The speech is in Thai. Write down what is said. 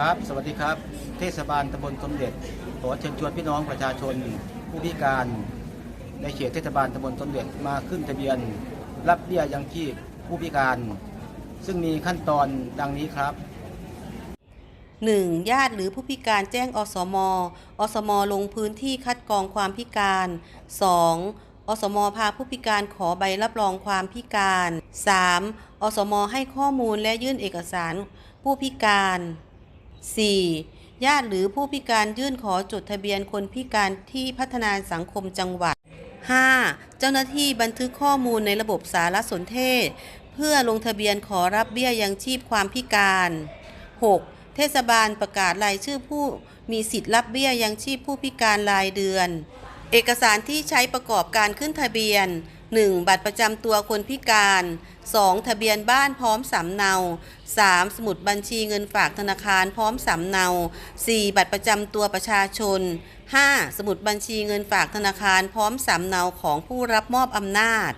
ครับ สวัสดีครับ เทศบาลตำบลสมเด็จ ขอเชิญชวนพี่น้องประชาชน ผู้พิการ ในเขตเทศบาลตำบลสมเด็จมาขึ้นทะเบียน รับเบี้ยยังชีพผู้พิการ ซึ่งมีขั้นตอนดังนี้ครับ 1. ญาติหรือผู้พิการแจ้งอสม อสม ลงพื้นที่คัดกรองความพิการ 2. อสมพาผู้พิการขอใบรับรองความพิการ 3. อสมให้ข้อมูลและยื่นเอกสารผู้พิการ 4. ญาติหรือผู้พิการยื่นขอจดทะเบียนคนพิการที่พัฒนาสังคมจังหวัด 5. เจ้าหน้าที่บันทึกข้อมูลในระบบสารสนเทศ เพื่อลงทะเบียนขอรับเบี้ยยังชีพความพิการ 6. เทศบาลประกาศรายชื่อผู้มีสิทธิ์รับเบี้ยยังชีพผู้พิการรายเดือน เอกสารที่ใช้ประกอบการขึ้นทะเบียน 1. บัตรประจำตัวคนพิการ 2. ทะเบียนบ้านพร้อมสำเนา 3. สมุดบัญชีเงินฝากธนาคารพร้อมสำเนา 4. บัตรประจำตัวประชาชน 5. สมุดบัญชีเงินฝากธนาคารพร้อมสำเนาของผู้รับมอบอำนาจ